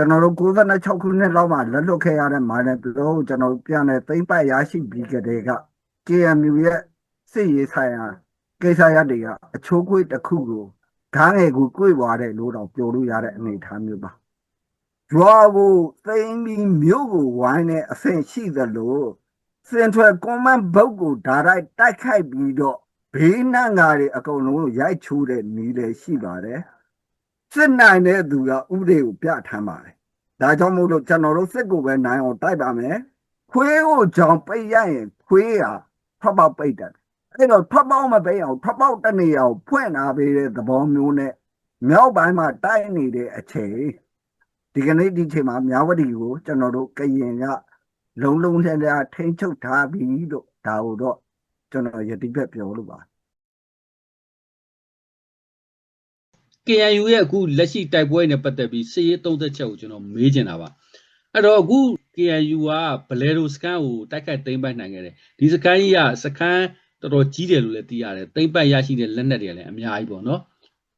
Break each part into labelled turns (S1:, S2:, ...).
S1: ကျွန်တော်တို့96ခုနှစ်လောက်မှလက်လွတ်ခဲ့ရတဲ့မာနယ်ဘလောကိုကျွန်တော်တို့ပြန်လဲသိမ့်ပတ်ရရှိပြီးကြတဲ့က KMU ရဲ့စစ်ရေးဆိုင်ရာကိစ္စရပ်တွေကအချိုးကွေးတစ်ခုကိုဓာတ်ငယ်ကိုကွေ့သွားတယ်လို့တော့ပြောလို့ရတဲ့အနေအထားမျိုးပါ။ရွာကိုသိမ်းပြီးမြို့ကိုဝိုင်းတဲ့အဆင့်ရှိသလိုစင်ထွယ်ကွန်မန့်ဘုတ်ကိုဓာတ်တိုက်တိုက်ခိုက်ပြီးတော့ဘေးနှံ့ငါတွေအကုန်လုံးကိုရိုက်ချိုးတဲ့နည်းလည်းရှိပါတယ် စစ်နိုင်တဲ့သူကဥပဒေကိုပြဋ္ဌာန်းပါတယ်ဒါကြောင့်မို့လို့ကျွန်တော်တို့စစ်ကိုပဲနိုင်အောင်တိုက်ပါမယ်ခွေးကိုကြောင်ပိတ်ရရင်ခွေးဟာဖတ်ပေါက်ပိတ်တယ်အဲ့တော့ဖတ်ပေါက်မပိတ်အောင်ဖတ်ပေါက်တနေရာကိုဖွင့်ထားပေးတဲ့သဘောမျိုးနဲ့မြောက်ပိုင်းမှာတိုက်နေတဲ့အချိန်ဒီကနေ့ဒီချိန်မှာမြဝတီကိုကျွန်တော်တို့ကရင်ကလုံလုံလည်လည်ထိန်းချုပ်ထားပြီလို့ဒါကိုတော့ကျွန်တော်ယတိပြတ်ပြောလို့ပါ
S2: KNU ရဲ့အခုလက်ရှိတိုက်ပွဲနဲ့ပတ်သက်ပြီးစစ်ရေးသုံးသက်ချက်ကိုကျွန်တော်မေးချင်တာပါအဲ့တော့အခု KNU ကဘလဲရိုစကန်ကိုတိုက်ခိုက်သိမ်းပိုက်နိုင်ခဲ့တယ်ဒီစကန်ကြီးကစကန်တော်တော်ကြီးတယ်လို့လည်းသိရတယ်သိမ်းပိုက်ရရှိတဲ့လက်နက်တွေကလည်းအများကြီးပေါ့နော်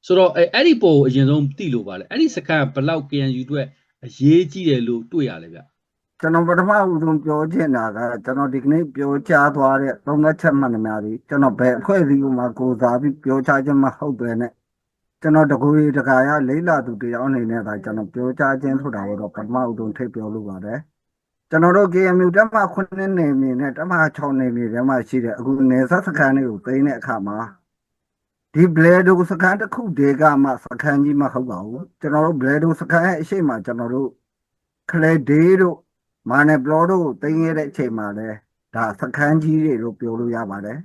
S2: ဆိုတော့အဲ့အဲ့ဒီပုံကိုအရင်ဆုံးသိလို့ပါလေအဲ့ဒီစကန်ကဘလောက် KNU အတွက်အရေးကြီးတယ်လို့တွေ့ရလဲဗျ
S1: ကျွန်တော်ပထမဦးဆုံးပြောချင်တာကကျွန်တော်ဒီကနေ့ပြောချသွားတဲ့သုံးသက်ချက်မှန်သမျှဒီကျွန်တော်ဘယ်အဖွဲ့အစည်းကိုမှကိုးစားပြီးပြောချခြင်းမဟုတ်ပဲနဲ့ ကျွန်တော်တကူရီတကာရလေးလာသူတယောက်အနေနဲ့ဒါကျွန်တော်ပြောချခြင်းဆိုတာကိုတော့ပထမဦးဆုံးထိပ်ပြောလို့ပါတယ်ကျွန်တော်တို့ KMU တက်မ9နေမြေနဲ့တက်မ6နေမြေထဲမှာရှိတဲ့အခုနေဆက်စခန်းတွေကိုသိမ်းတဲ့အခါမှာဒီဘလဲဒိုစခန်းတစ်ခုတည်းကမှစခန်းကြီးမဟုတ်ပါဘူးကျွန်တော်တို့ဘလဲဒိုစခန်းရဲ့အရှိမကျွန်တော်တို့ခလေဒေးတို့မာနယ်ဘလော့တို့တင်ရတဲ့အချိန်မှာလဲဒါစခန်းကြီးတွေလို့ပြောလို့ရပါတယ်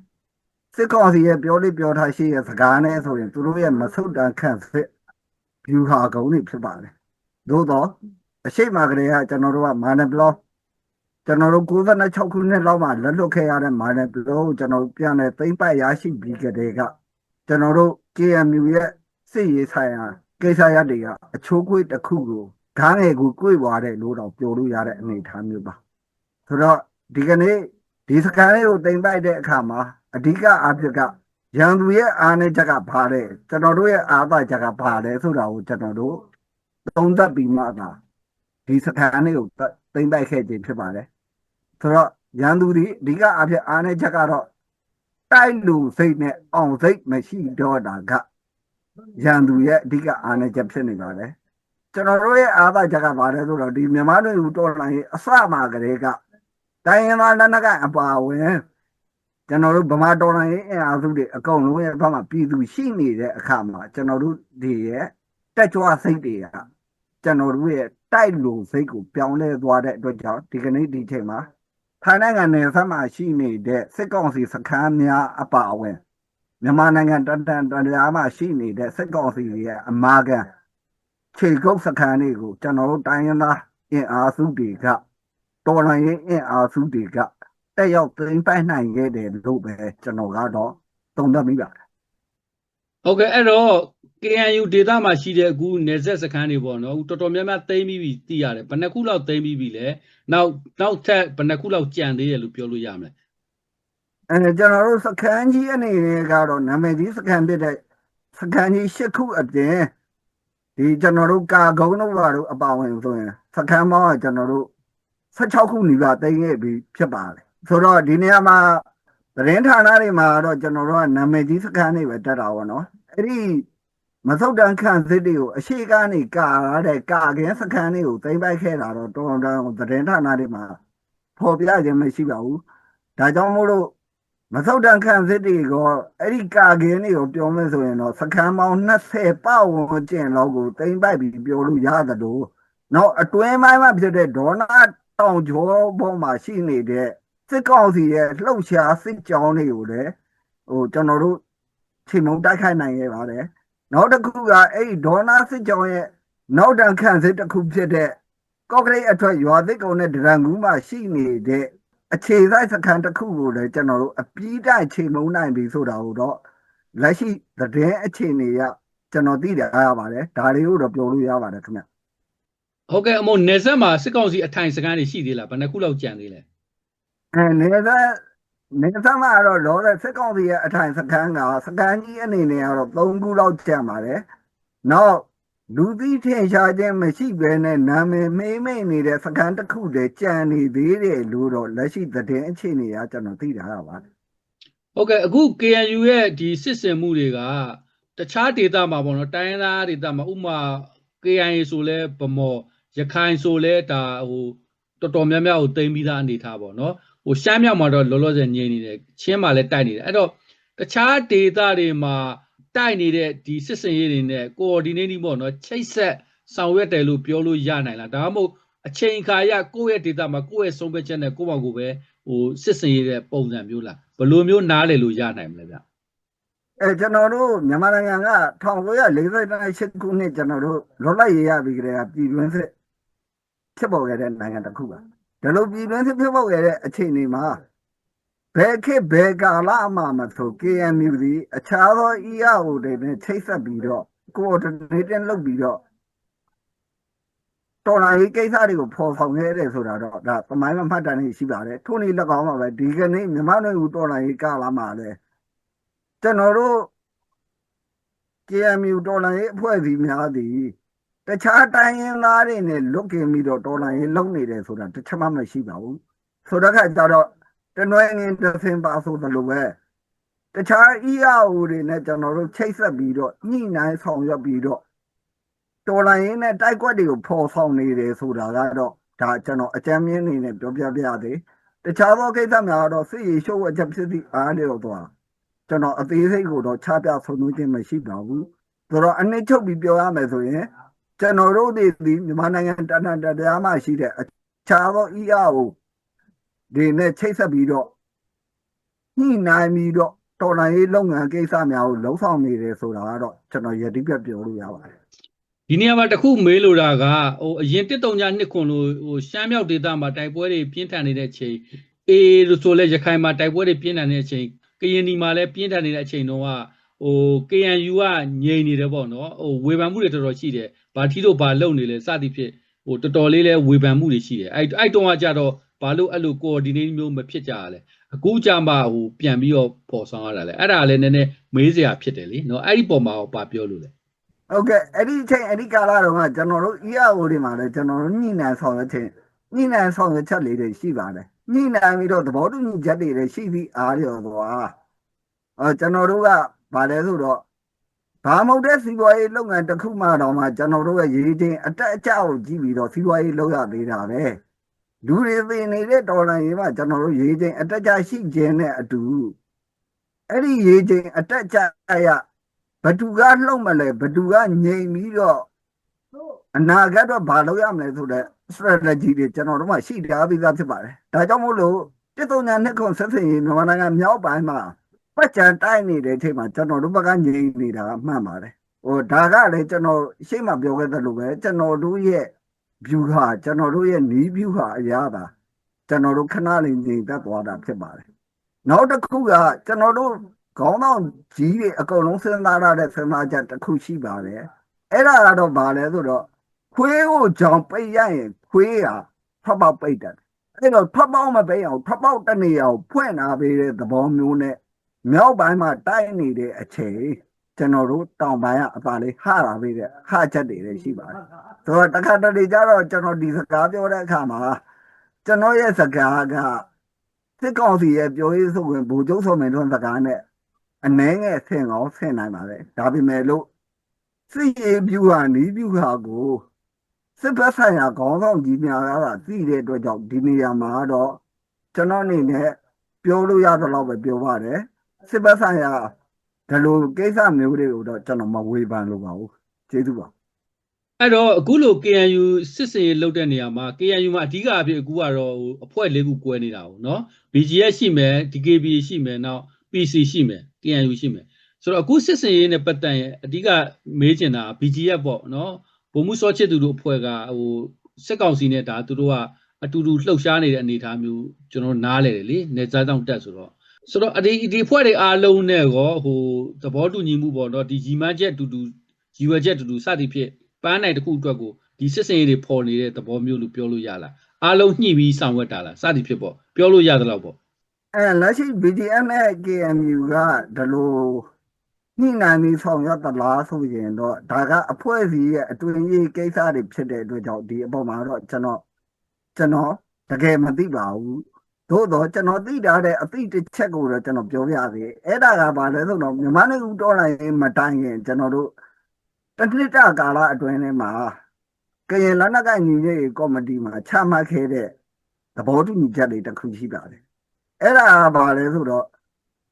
S1: စစ်ကောင်စီရဲ့ပြောလေးပြောထားရှိရဲ့စကားနဲ့ဆိုရင်သူတို့ရဲ့မဆုတ်တန်ခန့်စစ်ဗျူဟာကုန်းတွေဖြစ်ပါတယ်သို့တော့အရှိမကလေးကကျွန်တော်တို့ကမာနယ်ဘလော့ကျွန်တော်တို့96ခုနှစ်လောက်မှလက်လွတ်ခဲ့ရတဲ့မာနယ်ဘလော့ကိုကျွန်တော်တို့ပြန်လဲသိမ့်ပတ်ရရှိပြီးကြတဲ့ကကျွန်တော်တို့ KMU ရဲ့စစ်ရေးဆိုင်ရာကိစ္စရပ်တွေကအချိုးကွေးတစ်ခုကိုဓာတ်ငယ်ကိုကိုွေသွားတယ်လို့တော့ပြောလို့ရတဲ့အနေအထားမျိုးပါဆိုတော့ဒီကနေ့ဒီစကန်လေးကိုတင်ပိုက်တဲ့အခါမှာ အဓိကအဖြစ်ကရန်သူရဲ့အားနဲ့ချက်ကဘာလဲကျွန်တော်တို့ရဲ့အားသာချက်ကဘာလဲဆိုတာကိုကျွန်တော်တို့သုံးသပ်ပြီးမှသာဒီစကန်လေးကိုတင်ပိုက်ခဲ့ခြင်းဖြစ်ပါတယ်ဆိုတော့ရန်သူဒီအဓိကအဖြစ်အားနဲ့ချက်ကတော့တိုက်လူစိတ်နဲ့အောင်စိတ်မရှိတော့တာကရန်သူရဲ့အဓိကအားနဲ့ချက်ဖြစ်နေပါတယ်ကျွန်တော်တို့ရဲ့အားသာချက်ကပါတယ်ဆိုတော့ဒီမြန်မာတွေဟူတော်လိုင်းအစမှာကလေးကတိုင်းရင်းသားလက်နက်ကအပါဝင် ကျွန်တော်တို့ဗမာတော်လိုင်းအင်အားစုတွေအကုန်လုံးရဲ့ဘက်မှာပြည်သူရှိနေတဲ့အခါမှာကျွန်တော်တို့ဒီရဲ့တက်ကြွစိတ်တွေကကျွန်တော်တို့ရဲ့တိုက်လို့စိတ်ကိုပြောင်းလဲသွားတဲ့အတွက်ကြောင့်ဒီကနေ့ဒီချိန်မှာထိုင်းနိုင်ငံနယ်စပ်မှာရှိနေတဲ့စစ်ကောင်စီစခန်းများအပါအဝင်မြန်မာနိုင်ငံတန်တန်တရားမှာရှိနေတဲ့စစ်ကောင်စီရဲ့အမာခံခြေကုပ်စခန်းတွေကိုကျွန်တော်တို့တိုင်းရင်းသားအင်အားစုတွေကတော်လှန်ရေးအင်အားစုတွေက တက်ရောက်သိမ်းပိုက်နိုင်ခဲ့တယ်လို့ပဲကျွန်တော်ကတော့သုံးသပ်မိပါတယ်
S2: ဟုတ်ကဲ့အဲ့တော့ KNU ဒေတာမှာရှိတဲ့အခုနေဆက်စခန်းတွေပေါ့နော်တော်တော်များများသိမ်းပြီးပြီသိရတယ်ဘယ်နှခုလောက်သိမ်းပြီးပြီလဲနောက်နောက်ထပ်ဘယ်နှခုလောက်ကြံသေးတယ်လို့ပြောလို့ရမလဲ
S1: အဲကျွန်တော်တို့စခန်းကြီးအနေနဲ့ကတော့နာမည်ကြီးစခန်းဖြစ်တဲ့စခန်းကြီး၈ခုအပြင်ဒီကျွန်တော်တို့ကာကုန်းတို့ဘာတို့အပါဝင်ဆိုရင်စခန်းပေါင်းကကျွန်တော်တို့16ခုနီးပါးသိမ်းခဲ့ပြီးဖြစ်ပါတယ် ဆိုတော့ဒီနေရာမှာသတင်းဌာနတွေမှာတော့ကျွန်တော်တို့ကနာမည်ကြီးစခန်းတွေပဲတက်တာပေါ့နော်အဲ့ဒီမဆုတ်တန်ခန့်စစ်တွေကိုအရှိကနေကာရတဲ့ကာကင်းစခန်းတွေကိုသိမ်းပိုက်ခဲ့တာတော့တော်တော်သတင်းဌာနတွေမှာဖော်ပြခြင်းမရှိပါဘူးဒါကြောင့်မို့လို့မသုတ်တန်ခန့်စစ်တွေကအဲ့ဒီကာကင်းတွေကိုပြောမယ်ဆိုရင်တော့စခန်းပေါင်း20ပတ်ဝန်းကျင်လောက်ကိုတင်ပိုက်ပြီးပြောလို့ရတယ်လို့နောက်အတွင်းပိုင်းမှာဖြစ်တဲ့ဒေါနာတောင်ကျောပေါ်မှာရှိနေတဲ့ စစ်ကောင်စီရဲ့လှုပ်ရှားစစ်ကြောင်းတွေကိုလည်းဟိုကျွန်တော်တို့ချိန်မုံတိုက်ခိုက်နိုင်ခဲ့ပါတယ်နောက်တစ်ခုကအဲ့ဒီဒေါနာစစ်ကြောင်းရဲ့နောက်တန်ခန့်စစ်တစ်ခုဖြစ်တဲ့ကော့ကရိတ်အထွက်ရွာသစ်ကုန်းနဲ့ဒရန်ကူးမှာရှိနေတဲ့အခြေစိုက်စခန်းတစ်ခုကိုလည်းကျွန်တော်တို့အပီးတိုင်ချိန်မုံနိုင်ပြီဆိုတာကိုတော့လက်ရှိသတင်းအခြေအနေရကျွန်တော်သိတယ်အားရပါတယ်ဒါတွေကိုတော့ပြောလို့ရပါတယ်ခင်ဗျ
S2: ဟုတ်ကဲ့အမို့နေဆက်မှာစစ်ကောင်စီအထိုင်စခန်းတွေရှိသေးလားဘယ်နှခုလောက်ကြံသေးလဲ
S1: အဲနေသက်နေသက်မှာတော့လောတဲ့စစ်ကောင်စီရဲ့အထိုင်စခန်းကစခန်းကြီးအနေနဲ့ကတော့၃ခုလောက်ကျန်ပါတယ်နောက်လူသိထင်ရှားခြင်းမရှိဘဲနဲ့နာမည်မေးမိတ်နေတဲ့စကန်တစ်ခုတည်းကြံနေသေးတယ်လို့တော့လက်ရှိသတင်းအခြေအနေအရကျွန်တော်သိတာပါ
S2: ဟုတ်ကဲ့အခု KNU ရဲ့ဒီစစ်စင်မှုတွေကတခြားဒေသမှာပေါ့နော်တိုင်းရင်းသားဒေသမှာဥပမာ KIA ဆိုလဲဗမော်ရခိုင်ဆိုလဲဒါဟိုတော်တော်များများကိုတင်ပြီးသားအနေထားပေါ့နော် ဟိုရှမ်းမြောက်မှာတော့လောလောဆယ်ငြိမ်နေတယ်ချင်းမှာလည်းတိုက်နေတယ်အဲ့တော့တခြားဒေသတွေမှာတိုက်နေတဲ့ဒီစစ်စင်ရေးတွေနဲ့ coordinating ပေါ့နော်ချိတ်ဆက်ဆောင်ရွက်တယ်လို့ပြောလို့ရနိုင်လားဒါမှမဟုတ်အချိန်ခါရကိုယ့်ရဲ့ဒေသမှာကိုယ့်ရဲ့ဆုံးဖြတ်ချက်နဲ့ကိုယ့်ဘောင်ကိုပဲဟိုစစ်စင်ရေးတဲ့ပုံစံမျိုးလားဘယ်လိုမျိုးနားလည်လို့ရနိုင်မလဲဗျ
S1: အဲကျွန်တော်တို့မြန်မာနိုင်ငံက1948ခုနှစ်ကျွန်တော်တို့လောလိုက်ရရပြီးကြတဲ့ပြည်တွင်းစစ်ဖြစ်ပေါ်ခဲ့တဲ့နိုင်ငံတစ်ခုပါ ဒီလိုပြည်တွင်းစစ်ဖြစ်ပေါ်ခဲ့တဲ့အခြေအနေမှာဘယ်ခေတ်ဘယ်ကာလမှမဆို KMU ဒီအခြားသော EAO တွေနဲ့ချိတ်ဆက်ပြီးတော့ coordinating လုပ်ပြီးတော့တော်လိုင်းကိစ္စတွေကိုဖော်ဆောင်ခဲ့တယ်ဆိုတာတော့ဒါသမိုင်းမှာမှတ်တမ်းနေရှိပါတယ်ထို့နည်း၎င်းပါပဲဒီကနေ့မြန်မာနိုင်ငံတော်လိုင်းကာလမှာလည်းကျွန်တော်တို့ KMU တော်လိုင်းရေးအဖွဲ့အစည်းများသည် တခြားတိုင်းရင်းသားတွေနဲ့လွတ်ကင်ပြီးတော့တော်လိုင်းရေးလုပ်နေတယ်ဆိုတာတစ်ချက်မှမရှိပါဘူးဆိုတော့ခါကျတော့တနွယ်ငင်တစ်စင်ပါဆိုသလိုပဲတခြား EAO တွေနဲ့ကျွန်တော်တို့ချိတ်ဆက်ပြီးတော့ညှိနှိုင်းဆောင်ရွက်ပြီးတော့တော်လိုင်းရေးနဲ့တိုက်ကွက်တွေကိုဖော်ဆောင်နေတယ်ဆိုတာကတော့ဒါကျွန်တော်အကြမ်းမြင်နေနဲ့ပြောပြပြရသေးတခြားသောကိစ္စများကတော့စစ်ရေးရှုပ်ဝက်ချက်ဖြစ်သည့်အားလျော်သွားကျွန်တော်အသေးစိတ်ကိုတော့ချပြဆုံးသွင်းခြင်းမရှိပါဘူးဆိုတော့အနည်းချုပ်ပြီးပြောရမယ်ဆိုရင် ကျွန်တော်တို့ဒီဒီမြန်မာနိုင်ငံတန်တန်တရားမှရှိတဲ့အခြားသော EAO ဒီနဲ့ချိတ်ဆက်ပြီးတော့ညှိနှိုင်းပြီးတော့တော်လှန်ရေးလုပ်ငန်းကိစ္စများကိုလှုံ့ဆော်နေတယ်ဆိုတာကတော့ကျွန်တော်ယတိပြတ်ပြောလို့ရပါတယ်
S2: ဒီနေရာမှာတစ်ခုမေးလိုတာကဟိုအရင်တစ်တုံညာနှစ်ခွန်လို့ဟိုရှမ်းမြောက်ဒေသမှာတိုက်ပွဲတွေပြင်းထန်နေတဲ့အချိန်အေးလို့ဆိုလဲရခိုင်မှာတိုက်ပွဲတွေပြင်းထန်နေတဲ့အချိန်ကရင်ဒီမှာလည်းပြင်းထန်နေတဲ့အချိန်တော့က ဟို KNU ကငြိမ်နေတယ်ပေါ့နော်ဟိုဝေဖန်မှုတွေတော်တော်ရှိတယ်ဘာထီတို့ဘာလုပ်နေလဲစသည်ဖြင့်ဟိုတော်တော်လေးလဲဝေဖန်မှုတွေရှိတယ်အဲ့အဲ့တုန်းကကြတော့ဘာလို့အဲ့လို coordinate မျိုးမဖြစ်ကြရလဲအခုကြမှာဟိုပြန်ပြီးတော့ပေါ်ဆောင်ရတာလဲအဲ့ဒါလည်းနည်းနည်းမေးစရာဖြစ်တယ်လीเนาะအဲ့ဒီပုံမှာဘာပြောလို့လဲ
S1: ဟုတ်ကဲ့အဲ့ဒီအချိန်အဲ့ဒီကာလတော့ကကျွန်တော်တို့ EAO တွေမှာလည်းကျွန်တော်တို့ညှိနှိုင်းဆောင်ရွက်ခြင်းညှိနှိုင်းဆောင်ရွက်ချက်လေးတွေရှိပါတယ်ညှိနှိုင်းပြီးတော့သဘောတူညီချက်တွေလည်းရှိပြီးအားလျော်သွားအဲကျွန်တော်တို့က ဗာလဲဆိုတော့ဘာမဟုတ်တဲ့စီးပွားရေးလုပ်ငန်းတစ်ခုမှတော့မှကျွန်တော်တို့ရဲ့ရည်ချင်းအတက်အကျကိုကြည့်ပြီးတော့စီးပွားရေးလုပ်ရသေးတာပဲလူတွေသိနေတဲ့ဒေါ်လာရေးမှာကျွန်တော်တို့ရည်ချင်းအတက်အကျရှိခြင်းနဲ့အတူအဲ့ဒီရည်ချင်းအတက်အကျရဘသူကလှုပ်မလဲဘသူကငြိမ်ပြီးတော့အနာဂတ်တော့ဘာလုပ်ရမလဲဆိုတော့ strategy တွေကျွန်တော်တို့မှရှိထားပြီးသားဖြစ်ပါတယ်ဒါကြောင့်မို့လို့တစ်သုံးညာနှစ်ခုဆက်စင်ရေးမြန်မာနိုင်ငံမြောက်ပိုင်းမှာ ပတ်ကြံတိုက်နေတဲ့အချိန်မှာကျွန်တော်တို့ဘက်ကငြိမ်နေတာကမှန်ပါတယ်ဟိုဒါကလည်းကျွန်တော်ရှေ့မှာပြောခဲ့သလိုပဲကျွန်တော်တို့ရဲ့ view ဟာကျွန်တော်တို့ရဲ့နီး view ဟာအရာတာကျွန်တော်တို့ခဏလေးငြိမ်သက်သွားတာဖြစ်ပါတယ်နောက်တစ်ခုကကျွန်တော်တို့ခေါင်းဆောင်ကြီးတွေအကုန်လုံးစဉ်းစားရတဲ့စဉ်းစားချက်တစ်ခုရှိပါတယ်အဲ့ဒါကတော့ဘာလဲဆိုတော့ခွေးကိုကြောင်ပိတ်ရရင်ခွေးကဖတ်ပေါက်ပိတ်တယ်အဲ့တော့ဖတ်ပေါက်မပိတ်အောင်ဖတ်ပေါက်တနေရာကိုဖွင့်လာပေးတဲ့သဘောမျိုးနဲ့ မြောက်ပိုင်းမှာတိုက်နေတဲ့အချိန်ကျွန်တော်တို့တောင်ပိုင်းကအပါလေးဟလာပေးတဲ့ဟချက်တွေလည်းရှိပါတယ်ဆိုတော့တခါတလေကျတော့ကျွန်တော်ဒီစကားပြောတဲ့အခါမှာကျွန်တော်ရဲ့စကားကစစ်ကောင်စီရဲ့ပြောရေးဆိုခွင့်ဗိုလ်ချုပ်စောမင်းတို့စကားနဲ့အနှဲငယ်ဆင်အောင်ဆင်နိုင်ပါလေဒါပေမဲ့လို့စစ်ရေးပြူဟာနီးပြူဟာကိုစစ်ဘက်ဆိုင်ရာခေါင်းဆောင်ကြီးများကသိတဲ့အတွက်ကြောင့်ဒီနေရာမှာတော့ကျွန်တော်အနေနဲ့ပြောလို့ရသလောက်ပဲပြောပါတယ် စစ်ဘက်ဆိုင်ရာဒီလိုကိစ္စမျိုးတွေကိုတော့ကျွန်တော်မဝေဖန်လို့ပါဘူးကျေးဇူးပါ
S2: အဲ့တော့အခုလို KNU စစ်စင်ရေးလုပ်တဲ့နေရာမှာ KNU မှာအဓိကအဖြစ်အခုကတော့ဟိုအဖွဲ့လေးခုကွဲနေတာဟုတ်နော် BGS ရှိမယ် DKB ရှိမယ်နောက် PC ရှိမယ် KNU ရှိမယ်ဆိုတော့အခုစစ်စင်ရေးနဲ့ပတ်သက်ရင်အဓိကမေးချင်တာ BGF ပေါ့နော်ဗိုလ်မှူးစောချစ်သူတို့အဖွဲ့ကဟိုစစ်ကောင်စီနဲ့ဒါသူတို့ကအတူတူလှုပ်ရှားနေတဲ့အနေအထားမျိုးကျွန်တော်နားလဲတယ်လေနေစားတောင်တက်ဆိုတော့ ဆိုတော့အဒီဒီအဖွဲ့တွေအားလုံးနဲ့ရောဟိုသဘောတူညီမှုပေါ့နော်ဒီရီမန်းချက်အတူတူရီဝယ်ချက်အတူတူစသည်ဖြင့်ပန်းနိုင်တစ်ခုအတွက်ကိုဒီစစ်စင်ရေးတွေပေါ်နေတဲ့သဘောမျိုးလို့ပြောလို့ရလားအားလုံးညှိပြီးဆောင်ရွက်တာလားစသည်ဖြစ်ပေါ့ပြောလို့ရသလောက်ပေါ့
S1: အဲလက်ရှိ BDM နဲ့ KMU ကဒီလိုညှိနှိုင်းပြီးဆောင်ရွက်သလားဆိုရင်တော့ဒါကအဖွဲ့အစည်းရဲ့အတွင်းရေးကိစ္စတွေဖြစ်တဲ့အတွက်ကြောင့်ဒီအပေါ်မှာတော့ကျွန်တော်ကျွန်တော်တကယ်မသိပါဘူး သို့တော့ကျွန်တော်သိထားတဲ့အသိတစ်ချက်ကိုတော့ကျွန်တော်ပြောပြစေအဲ့ဒါကဘာလဲဆိုတော့မြန်မာနိုင်ငံတော်လိုင်းမတိုင်ရင်ကျွန်တော်တို့တစ်နှစ်တာကာလအတွင်းထဲမှာကရင်လက်နက်ကိုင်ညီညွတ်ရေးကော်မတီမှာချမှတ်ခဲ့တဲ့သဘောတူညီချက်တွေတစ်ခုရှိပါတယ်အဲ့ဒါကဘာလဲဆိုတော့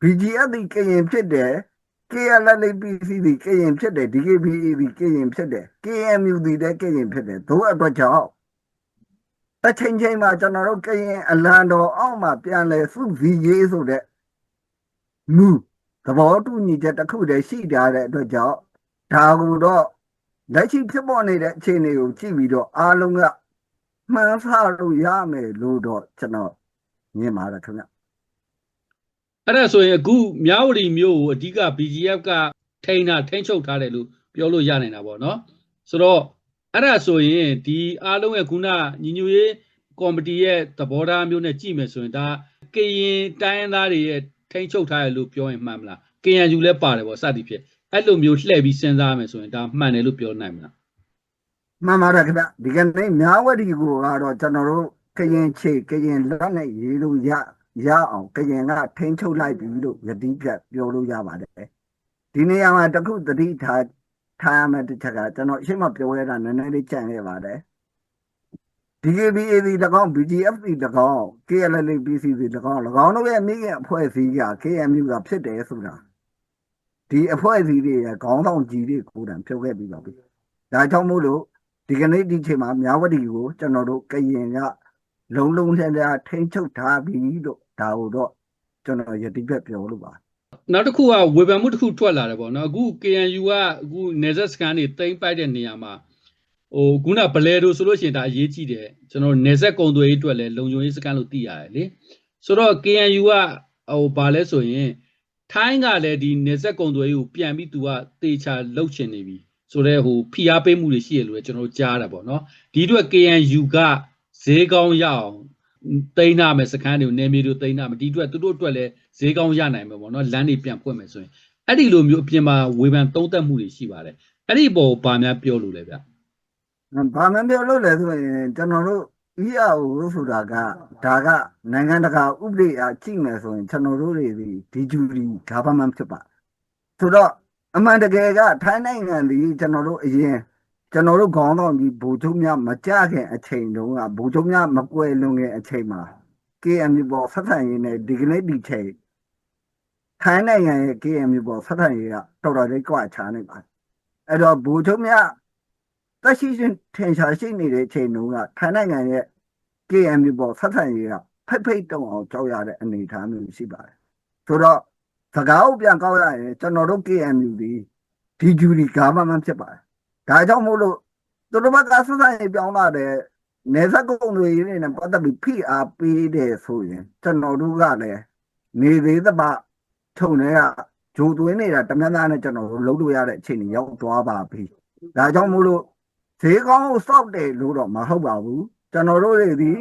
S1: BGF ဒီကရင်ဖြစ်တယ် KLLPC ဒီကရင်ဖြစ်တယ် DKBA ဒီကရင်ဖြစ်တယ် KMU ဒီလည်းကရင်ဖြစ်တယ်တို့အတွက်ကြောင့် တစ်ချိန်ချိန်မှာကျွန်တော်တို့ကရင်အလံတော်အောက်မှာပြန်လဲစုစည်းရေးဆိုတဲ့မူသဘောတူညီချက်တစ်ခုတည်းရှိထားတဲ့အတွက်ကြောင့်ဒါကူတော့လက်ရှိဖြစ်ပေါ်နေတဲ့အခြေအနေကိုကြည့်ပြီးတော့အားလုံးကမှန်းဆလို့ရမယ်လို့တော့ကျွန်တော်မြင်ပါတယ်ခင်ဗျ
S2: အဲ့ဒါဆိုရင်အခုမြောက်ဝတီမြို့ကိုအဓိက BGF ကထိန်းတာထိန်းချုပ်ထားတယ်လို့ပြောလို့ရနိုင်တာပေါ့နော်ဆိုတော့ အဲ့ဒါဆိုရင်ဒီအားလုံးရဲ့ခုနညီညွတ်ရေးကော်မတီရဲ့သဘောထားမျိုးနဲ့ကြည့်မယ်ဆိုရင်ဒါကရင်တိုင်းရင်းသားတွေရဲ့ထိန်းချုပ်ထားတယ်လို့ပြောရင်မှန်မလား KNU လည်းပါတယ်ပေါ့စသည်ဖြင့်အဲ့လိုမျိုးလှည့်ပြီးစဉ်းစားမယ်ဆိုရင်ဒါမှန်တယ်လို့ပြောနိုင်မလား
S1: မှန်ပါတယ်ခင်ဗျဒီကနေ့မြားဝတီကိုကတော့ကျွန်တော်တို့ကရင်ချေကရင်လက်နဲ့ရေးလို့ရရအောင်ကရင်ကထိန်းချုပ်လိုက်ပြီလို့ယတိပြတ်ပြောလို့ရပါတယ်ဒီနေရာမှာတခုသတိထား ထားရမယ့်တစ်ချက်ကကျွန်တော်ရှင်းမပြောရတာနည်းနည်းလေးကြံခဲ့ပါတယ် DKBA ဒီ၎င်း BGF ဒီ၎င်း KLLPC ဒီ၎င်း၎င်းတို့ရဲ့မိခင်အဖွဲ့အစည်းက KMU ကဖြစ်တယ်ဆိုတာဒီအဖွဲ့အစည်းတွေရဲ့ခေါင်းဆောင်ကြီးတွေကိုယ်တိုင်ပြောခဲ့ပြီးပါပြီဒါကြောင့်မို့လို့ဒီကနေ့ဒီချိန်မှာမြဝတီကိုကျွန်တော်တို့ကရင်ကလုံလုံလည်လည်ထိန်းချုပ်ထားပြီလို့ဒါကိုတော့ကျွန်တော်ယတိပြတ်ပြောလို့ပါ
S2: နောက်တစ်ခုကဝေဖန်မှုတစ်ခုထွက်လာတယ်ပေါ့နော်အခု KNU ကအခုနေဆက်စကန်တွေတိမ့်ပိုက်တဲ့နေရာမှာဟိုခုနဘလဲတို့ဆိုလို့ရှိရင်ဒါအရေးကြီးတယ်ကျွန်တော်နေဆက်ကုံသွေးအတွက်လည်းလုံခြုံရေးစကန်လို့သိရတယ်လေဆိုတော့ KNU ကဟိုဘာလဲဆိုရင်ထိုင်းကလည်းဒီနေဆက်ကုံသွေးကိုပြန်ပြီးသူကတေချာလှုပ်ချင်နေပြီဆိုတော့ဟိုဖိအားပေးမှုတွေရှိရလို့လည်းကျွန်တော်တို့ကြားတာပေါ့နော်ဒီအတွက် KNU ကဈေးကောင်းရအောင် တိန်းနာမယ်စကန်တွေကိုနေမြေတို့တိန်းနာမယ်ဒီအတွက်သူတို့အတွက်လည်းဈေးကောင်းရနိုင်မယ်ပေါ့နော်လမ်းတွေပြန်ဖွင့်မယ်ဆိုရင်အဲ့ဒီလိုမျိုးအပြင်မှာဝေဖန်သုံးသပ်မှုတွေရှိပါတယ်အဲ့ဒီပေါ်ဘာများပြောလို့လဲဗျ
S1: ဘာမှမပြောလို့လဲဆိုရင်ကျွန်တော်တို့ EAO ဆိုတာကဒါကနိုင်ငံတကာဥပဒေအကြည့်မယ်ဆိုရင်ကျွန်တော်တို့တွေဒီဒီဂျူရီ government ဖြစ်ပါဆိုတော့အမှန်တကယ်ကထိုင်းနိုင်ငံဒီကျွန်တော်တို့အရင် ကျွန်တော်တို့ခေါင်းဆောင်ကြီးဗိုလ်ချုပ်များမကြခင်အချိန်တုန်းကဗိုလ်ချုပ်များမကွယ်လွန်ခင်အချိန်မှာ KMU ပေါ်ဆက်ဆံရေးနဲ့ဒီကနေ့ဒီချိန်ထိုင်းနိုင်ငံရဲ့ KMU ပေါ်ဆက်ဆံရေးကတော်တော်လေးကြွားချနေပါတယ်အဲ့တော့ဗိုလ်ချုပ်များတက်ရှိရှင်ထင်ရှားရှိနေတဲ့အချိန်တုန်းကထိုင်းနိုင်ငံရဲ့ KMU ပေါ်ဆက်ဆံရေးကဖိတ်ဖိတ်တုံအောင်ကြောက်ရတဲ့အနေအထားမျိုးရှိပါတယ်ဆိုတော့စကားကိုပြန်ကောက်ရရင်ကျွန်တော်တို့ KMU ဒီဒီဂျူရီဂါမမန်ဖြစ်ပါတယ် ဒါကြောင့်မို့လို့သူတို့ဘက်ကဆက်ဆံရေးပြောင်းလာတဲ့နေဇက်ကုံတွေနဲ့ပတ်သက်ပြီးဖိအားပေးတယ်ဆိုရင်ကျွန်တော်တို့ကလည်းနေသေးသပါထုံတွေကဂျိုသွင်းနေတာတမန်သားနဲ့ကျွန်တော်တို့လုံးလို့ရတဲ့အခြေအနေရောက်သွားပါပြီ။ဒါကြောင့်မို့လို့ဈေးကောင်းကိုစောက်တယ်လို့တော့မဟုတ်ပါဘူး။ကျွန်တော်တို့တွေဒီ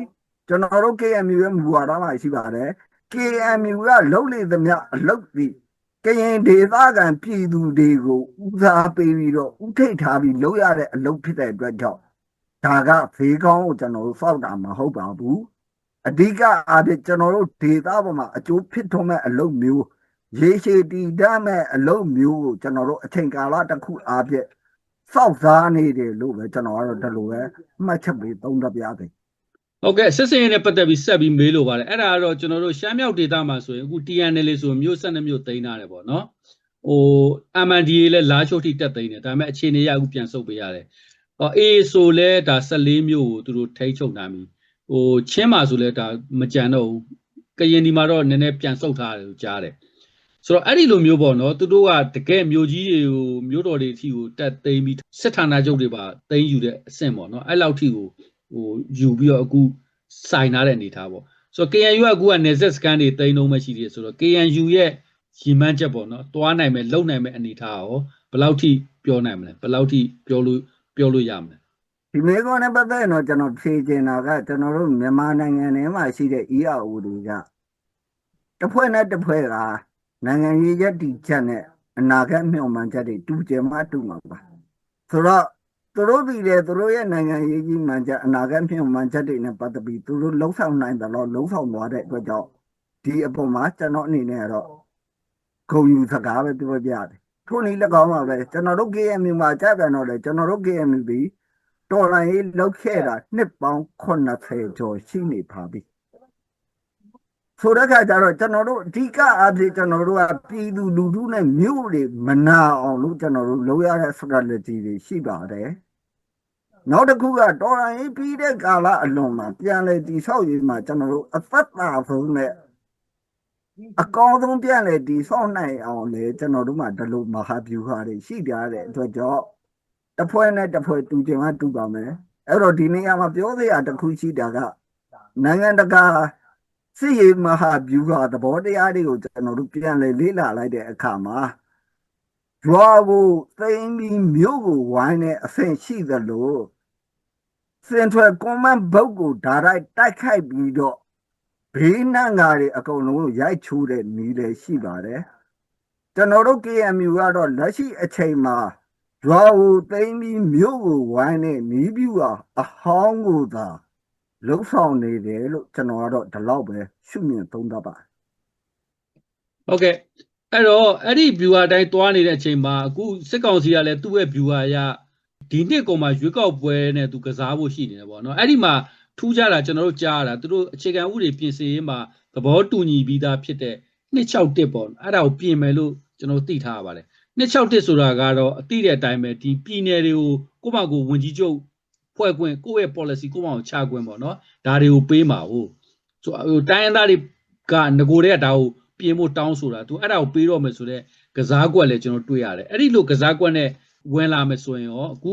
S1: ကျွန်တော်တို့ KMU ရဲ့မူဝါဒမှာရှိပါတယ်။ KMU ကလှုပ်လေသမျှအလုတ်ဒီ ကရင်ဒေသခံပြည်သူတွေကိုဦးစားပေးပြီးတော့ဥထိတ်ထားပြီးလုပ်ရတဲ့အလုပ်ဖြစ်တဲ့အတွက်ကြောင့်ဒါကဖေးကောင်းကိုကျွန်တော်တို့စောက်တာမဟုတ်ပါဘူးအဓိကအားဖြင့်ကျွန်တော်တို့ဒေတာပေါ်မှာအကျိုးဖြစ်ထွန်းမဲ့အလုပ်မျိုးရေရှည်တည်တတ်မဲ့အလုပ်မျိုးကိုကျွန်တော်တို့အချိန်ကာလတစ်ခုအားဖြင့်စောက်စားနေတယ်လို့ပဲကျွန်တော်ကတော့ဒီလိုပဲမှတ်ချက်ပေးသုံးသပ်ပြသည်
S2: ဟုတ်ကဲ့စစ်စင်ရေးနဲ့ပတ်သက်ပြီးဆက်ပြီးမေးလို့ပါတယ်အဲ့ဒါကတော့ကျွန်တော်တို့ရှမ်းမြောက်ဒေသမှာဆိုရင်အခု TNL ဆိုမျိုးဆက်နှစ်မျိုးတိန်းထားတယ်ပေါ့နော်ဟို MNDA လည်းလာချို့ထိတက်သိန်းတယ်ဒါပေမဲ့အခြေအနေရအခုပြန်ဆုတ်ပေးရတယ်ဟော A ဆိုလဲဒါ14မျိုးကိုသူတို့ထိန်းချုပ်ထားပြီဟိုချင်းမှာဆိုလဲဒါမကြံတော့ဘူးကရင်ဒီမှာတော့နည်းနည်းပြန်ဆုတ်ထားတယ်လို့ကြားတယ်ဆိုတော့အဲ့ဒီလိုမျိုးပေါ့နော်သူတို့ကတကယ်မျိုးကြီးတွေကိုမျိုးတော်တွေအထိကိုတက်သိမ်းပြီးစစ်ဌာနချုပ်တွေပါသိမ်းယူတဲ့အဆင့်ပေါ့နော်အဲ့လောက်ထိကို ဟိုယူပြီးတော့အခုစိုင်ထားတဲ့အနေထားပေါ့ဆိုတော့ KNU ကအခုကနေဆက်စကန်တွေသိမ်းလုံးမရှိသေးတယ်ဆိုတော့ KNU ရဲ့ရီမန်းချက်ပေါ့နော်တွားနိုင်မယ်လုံနိုင်မယ်အနေထားရောဘယ်လောက်ထိပြောနိုင်မလဲဘယ်လောက်ထိပြောလို့ပြောလို့ရမလဲ
S1: ဒီမေကောနဲ့ပတ်သက်ရင်တော့ကျွန်တော်ဖြေချင်တာကကျွန်တော်တို့မြန်မာနိုင်ငံထဲမှာရှိတဲ့ EAO တွေကတစ်ဖွဲ့နဲ့တစ်ဖွဲ့ကနိုင်ငံရေးရက်တီချက်နဲ့အနာဂတ်မျှော်မှန်းချက်တွေတူကြမှတူမှာပါဆိုတော့ သူတို့ဒီလေသူတို့ရဲ့နိုင်ငံရေးကြီးမှန်ချက်အနာဂတ်မျှော်မှန်းချက်တွေနဲ့ပတ်သက်ပြီးသူတို့လှုပ်ဆောင်နိုင်တယ်လို့လှုပ်ဆောင်သွားတဲ့အတွက်ကြောင့်ဒီအပေါ်မှာကျွန်တော်အနေနဲ့ကတော့ဂုဏ်ယူစကားပဲပြောပြရတယ်ထို့နည်း၎င်းပါပဲကျွန်တော်တို့ KMU မှာကြာပြန်တော့လေကျွန်တော်တို့ KMU ပြီးတော်လိုင်းရေးလောက်ခဲ့တာနှစ်ပေါင်း80ကျော်ရှိနေပါပြီ ဆိုတဲ့အခါကျတော့ကျွန်တော်တို့အဓိကအဖြစ်ကျွန်တော်တို့ကပြည်သူလူထုနဲ့မြို့တွေမနာအောင်လို့ကျွန်တော်တို့လုပ်ရတဲ့ strategy တွေရှိပါတယ်။နောက်တစ်ခုကတော်လိုင်းပြီးတဲ့ကာလအလွန်မှာပြန်လည်တည်ဆောက်ရေးမှာကျွန်တော်တို့အသက်တာဆုံးနဲ့အကောင်းဆုံးပြန်လည်တည်ဆောက်နိုင်အောင်လေကျွန်တော်တို့မှာဒီလိုမဟာဗျူဟာတွေရှိကြတဲ့အတွက်ကြောင့်တစ်ဖွဲ့နဲ့တစ်ဖွဲ့တူချင်မှတူပါမယ်။အဲ့တော့ဒီနေရာမှာပြောစရာတစ်ခုရှိတာကနိုင်ငံတကာ စစ်ရေးမဟာဗျူဟာသဘောတရားတွေကိုကျွန်တော်တို့ပြန်လည်လေ့လာလိုက်တဲ့အခါမှာဂျွာကိုသိမ်းပြီးမြို့ကိုဝိုင်းတဲ့အဆင့်ရှိသလိုစင်ထွယ်ကွန်မန့်ဘုတ်ကိုဓာတ်ရိုက်တိုက်ခိုက်ပြီးတော့ဘေးနံငါတွေအကုန်လုံးကိုရိုက်ချိုးတဲ့နည်းလည်းရှိပါတယ်ကျွန်တော်တို့ KMU ကတော့လက်ရှိအချိန်မှာဂျွာကိုသိမ်းပြီးမြို့ကိုဝိုင်းတဲ့နီးဗျူဟာအဟောင်းကိုသာ လှုပ်ဆောင်နေတယ်လို့ကျွန်တော်ကတော့ဒီလောက်ပဲရှုမြင်သုံးသပ်ပါ
S2: ဟုတ်ကဲ့အဲ့တော့အဲ့ဒီ viewer အတိုင်းသွားနေတဲ့အချိန်မှာအခုစစ်ကောင်စီကလည်းသူ့ရဲ့ viewer အရဒီနှစ်ကုန်မှာရွေးကောက်ပွဲနဲ့သူကစားဖို့ရှိနေတယ်ပေါ့နော်အဲ့ဒီမှာထူးခြားတာကျွန်တော်တို့ကြားရတာသူတို့အခြေခံဥပဒေပြင်ဆင်ရေးမှာသဘောတူညီပြီးသားဖြစ်တဲ့261ပေါ့အဲ့ဒါကိုပြင်မယ်လို့ကျွန်တော်သိထားရပါတယ်261ဆိုတာကတော့အတိတဲ့အတိုင်းပဲဒီပြည်နယ်တွေကိုကိုယ့်ဘာကိုဝင်ကြီးချုပ် ဖွဲ့ခွင့်ကိုယ့်ရဲ့ policy ကိုယ့်ဘာကိုချခွင့်ပေါ့နော်ဒါတွေကိုပေးမှာဟုတ်ဆိုဟိုတိုင်းရင်းသားတွေကငကိုတွေကဒါကိုပြင်ဖို့တောင်းဆိုတာသူအဲ့ဒါကိုပေးတော့မယ်ဆိုတော့ကစားကွက်လည်းကျွန်တော်တွေ့ရတယ်အဲ့ဒီလိုကစားကွက်နဲ့ဝင်လာမယ်ဆိုရင်ရောအခု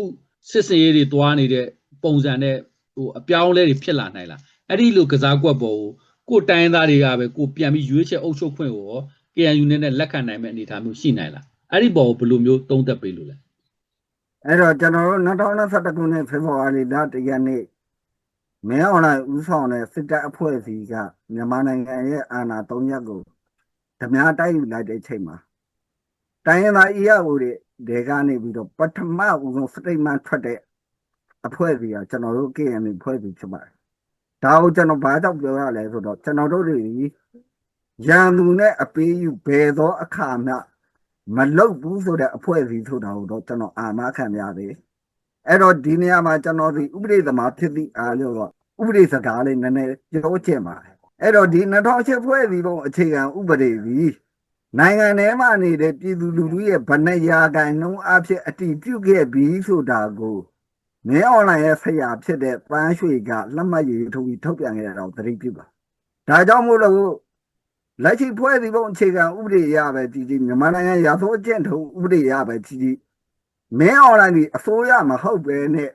S2: စစ်စင်ရေးတွေတွားနေတဲ့ပုံစံနဲ့ဟိုအပြောင်းအလဲတွေဖြစ်လာနိုင်လားအဲ့ဒီလိုကစားကွက်ပေါ်ကိုကိုယ်တိုင်းရင်းသားတွေကပဲကိုပြန်ပြီးရွေးချက်အုပ်ချုပ်ခွင့်ကိုရော KNU နဲ့နဲ့လက်ခံနိုင်မဲ့အနေအထားမျိုးရှိနိုင်လားအဲ့ဒီပေါ်ကိုဘယ်လိုမျိုးသုံးသပ်ပေးလို့လဲ
S1: အဲ့တော့ကျွန်တော်တို့2021ခုနှစ်ဖေဖော်ဝါရီလတရက်နေ့မင်းအွန်လိုင်းဦးဆောင်တဲ့စစ်တပ်အဖွဲ့အစည်းကမြန်မာနိုင်ငံရဲ့အာဏာ၃ရပ်ကိုဓမြတိုက်ယူလိုက်တဲ့အချိန်မှာတိုင်းရင်းသား EAO တွေဒေကနေပြီးတော့ပထမဦးဆုံး statement ထွက်တဲ့အဖွဲ့အစည်းကကျွန်တော်တို့ KNU ဖွဲ့စည်းဖြစ်ပါတယ်ဒါကိုကျွန်တော်ဘာကြောင့်ပြောရလဲဆိုတော့ကျွန်တော်တို့တွေရန်သူနဲ့အပေးယူဘယ်သောအခါမှ မလုတ်ဘူးဆိုတဲ့အဖွဲ့အစည်းဆိုတာကိုတော့ကျွန်တော်အာမခံရသေးအဲ့တော့ဒီနေရာမှာကျွန်တော်ဒီဥပဒေသမားဖြစ်သည့်အားလျော်တော့ဥပဒေစကားလေးနည်းနည်းပြောချင်ပါတယ်အဲ့တော့ဒီ2008ဖွဲ့စည်းပုံအခြေခံဥပဒေကြီးနိုင်ငံထဲမှာနေတဲ့ပြည်သူလူထုရဲ့ဗဏ္ဍာကန်နှုံးအဖြစ်အတည်ပြုခဲ့ပြီးဆိုတာကိုမင်းအွန်လိုင်းရဲ့ဆရာဖြစ်တဲ့ပန်းရွှေကလက်မှတ်ရေးထိုးပြီးထုတ်ပြန်ခဲ့တာတော့သတိပြုပါဒါကြောင့်မို့လို့ လက်ရှိဖွဲ့စည်းပုံအခြေခံဥပဒေရပဲကြည်ကြည်မြန်မာနိုင်ငံရာဇဝတ်ကျင့်ထုံးဥပဒေရပဲကြည်ကြည်မင်းအွန်လိုင်းဒီအစိုးရမဟုတ်ပဲနဲ့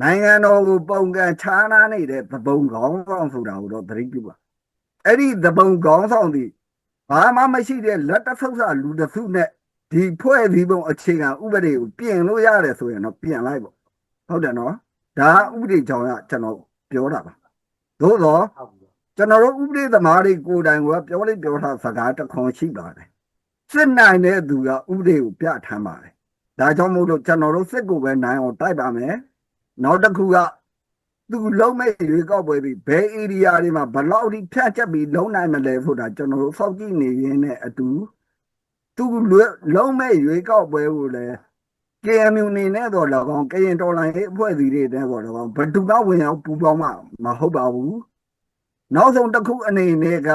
S1: နိုင်ငံတော်ကိုပုံကန်ခြားနာနေတဲ့သဘုံကောင်းဆောင်ဆိုတာကိုတော့သတိပြုပါအဲ့ဒီသဘုံကောင်းဆောင်ဒီဘာမှမရှိတဲ့လက်တဆုပ်စာလူတစ်စုနဲ့ဒီဖွဲ့စည်းပုံအခြေခံဥပဒေကိုပြင်လို့ရတယ်ဆိုရင်တော့ပြင်လိုက်ပေါ့ဟုတ်တယ်နော်ဒါဥပဒေကြောင့်ရကျွန်တော်ပြောတာပါသို့တော့ ကျွန်တော်တို့ဥပဒေသမားတွေကိုယ်တိုင်ကပြောလိုက်ပြောထားစကားတစ်ခွန်ရှိပါတယ်စစ်နိုင်တဲ့သူကဥပဒေကိုပြဋ္ဌာန်းပါတယ်ဒါကြောင့်မို့လို့ကျွန်တော်တို့စစ်ကိုပဲနိုင်အောင်တိုက်ပါမယ်နောက်တစ်ခုကသူလုံးမဲ့ရွေးကောက်ပွဲပြီးဘယ် area တွေမှာဘယ်လောက်ထိဖြတ်ချက်ပြီးလုံးနိုင်မလဲဆိုတာကျွန်တော်တို့စောင့်ကြည့်နေရင်းနဲ့အတူသူလုံးမဲ့ရွေးကောက်ပွဲကိုလည်း KMU နေနဲ့တော့၎င်းကရင်တော်လိုင်းရေးအဖွဲ့အစည်းတွေတဲ့တော့၎င်းဘယ်သူမှဝင်ရောက်ပူပေါင်းမှာမဟုတ်ပါဘူး နောက်ဆုံးတစ်ခုအနေနဲ့က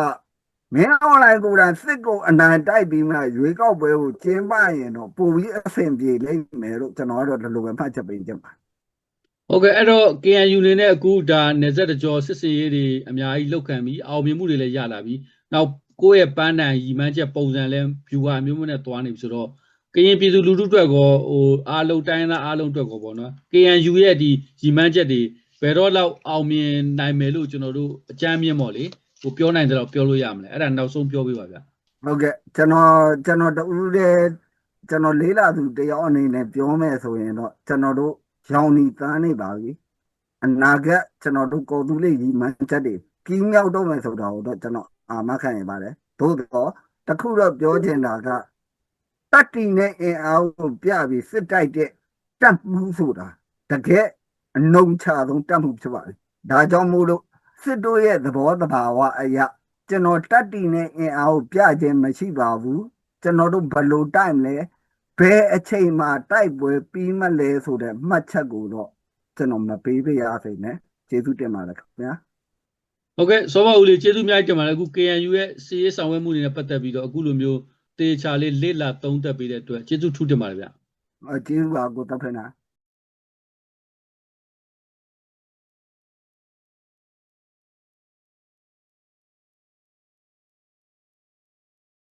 S1: မင်းအွန်လိုင်းကိုယ်တိုင်စစ်ကိုအနိုင်တိုက်ပြီးမှရွေးကောက်ပွဲကိုကျင်းပရင်တော့ပိုပြီးအဆင်ပြေလိမ့်မယ်လို့ကျွန်တော်ကတော့ဒီလိုပဲမှတ်ချက်ပေးချင်ပါ
S2: ဟုတ်ကဲ့အဲ့တော့ KNU နေနဲ့အခုဒါနေဆက်တကြောစစ်စင်ရေးတွေအများကြီးလောက်ခံပြီးအောင်မြင်မှုတွေလည်းရလာပြီးနောက်ကိုယ့်ရဲ့ပန်းတန်ရီမှန်းချက်ပုံစံလဲ viewer မျိုးမျိုးနဲ့တွားနေပြီဆိုတော့ကရင်ပြည်သူလူထုအတွက်ကောဟိုအားလုံးတိုင်းသားအားလုံးအတွက်ကောပေါ့နော် KNU ရဲ့ဒီရီမှန်းချက်တွေ ဘယ်တော့လောက်အောင်မြင်နိုင်မယ်လို့ကျွန်တော်တို့အကြမ်းမြင့်ပေါ့လေဟိုပြောနိုင်တယ်တော့ပြောလို့ရမလဲအဲ့ဒါနောက်ဆုံးပြောပေးပါဗျာ
S1: ဟုတ်ကဲ့ကျွန်တော်ကျွန်တော်တူတဲ့ကျွန်တော်လေးလာသူတယောက်အနေနဲ့ပြောမယ်ဆိုရင်တော့ကျွန်တော်တို့ရောင်နီတန်းနေပါပြီအနာဂတ်ကျွန်တော်တို့ကိုယ်သူလေးရီမှန်းချက်တွေကြီးမြောက်တော့မယ်ဆိုတာကိုတော့ကျွန်တော်အာမခံရပါတယ်သို့တော့တခုတော့ပြောချင်တာကတတ်တည်နဲ့အင်အားကိုပြပြီးစစ်တိုက်တဲ့တပ်မှုဆိုတာတကယ် အနုံချဆုံးတပ်မှုဖြစ်ပါလေဒါကြောင့်မို့လို့စစ်တို့ရဲ့သဘောတဘာဝအရာကျွန်တော်တတ်တည်နဲ့အင်အားကိုပြခြင်းမရှိပါဘူးကျွန်တော်တို့ဘယ်လိုတိုက်မလဲဘယ်အချိန်မှာတိုက်ပွဲပြီးမလဲဆိုတဲ့မှတ်ချက်ကိုတော့ကျွန်တော်မပေးပြရစေနဲ့ကျေးဇူးတင်ပါတယ်ခင်ဗျာ
S2: ဟုတ်ကဲ့စောဘဦးလေးကျေးဇူးများတင်ပါတယ်အခု KNU ရဲ့စီရေးဆောင်ရွက်မှုတွေနဲ့ပတ်သက်ပြီးတော့အခုလိုမျိုးတေချာလေးလေ့လာသုံးသပ်ပေးတဲ့အတွက်ကျေးဇူးထူးတင်ပါတယ်ဗျ
S1: အကျေးဇူးပါကိုတပ်ဖက်နာ